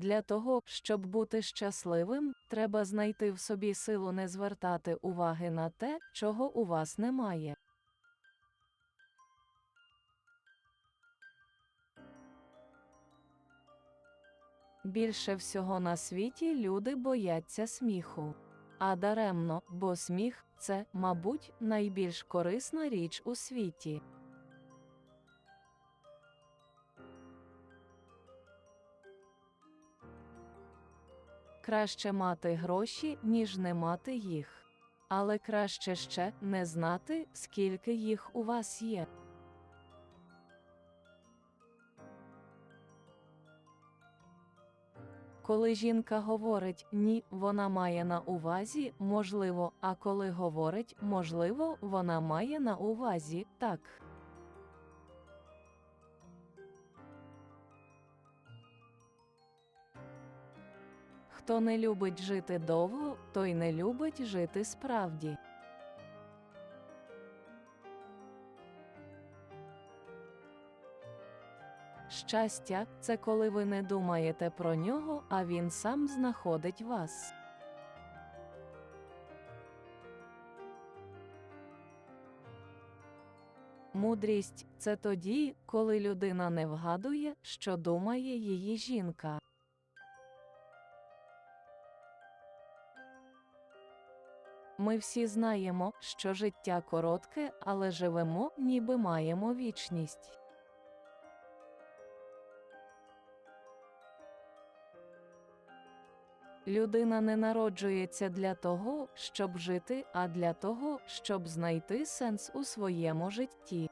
Для того, щоб бути щасливим, треба знайти в собі силу не звертати уваги на те, чого у вас немає. Більше всього на світі люди бояться сміху. А даремно, бо сміх це, мабуть, найбільш корисна річ у світі. Краще мати гроші, ніж не мати їх. Але краще ще не знати, скільки їх у вас є. Коли жінка говорить ні, вона має на увазі можливо, а коли говорить можливо, вона має на увазі так. Хто не любить жити довго, той не любить жити справді. Щастя це коли ви не думаєте про нього, а він сам знаходить вас. Мудрість це тоді, коли людина не вгадує, що думає її жінка. Ми всі знаємо, що життя коротке, але живемо, ніби маємо вічність. Людина не народжується для того, щоб жити, а для того, щоб знайти сенс у своєму житті.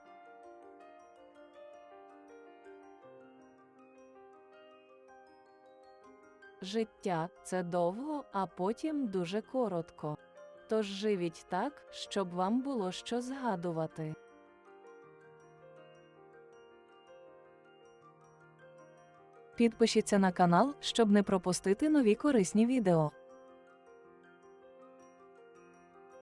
Життя це довго, а потім дуже коротко. Тож живіть так, щоб вам було що згадувати. Підпишіться на канал, щоб не пропустити нові корисні відео.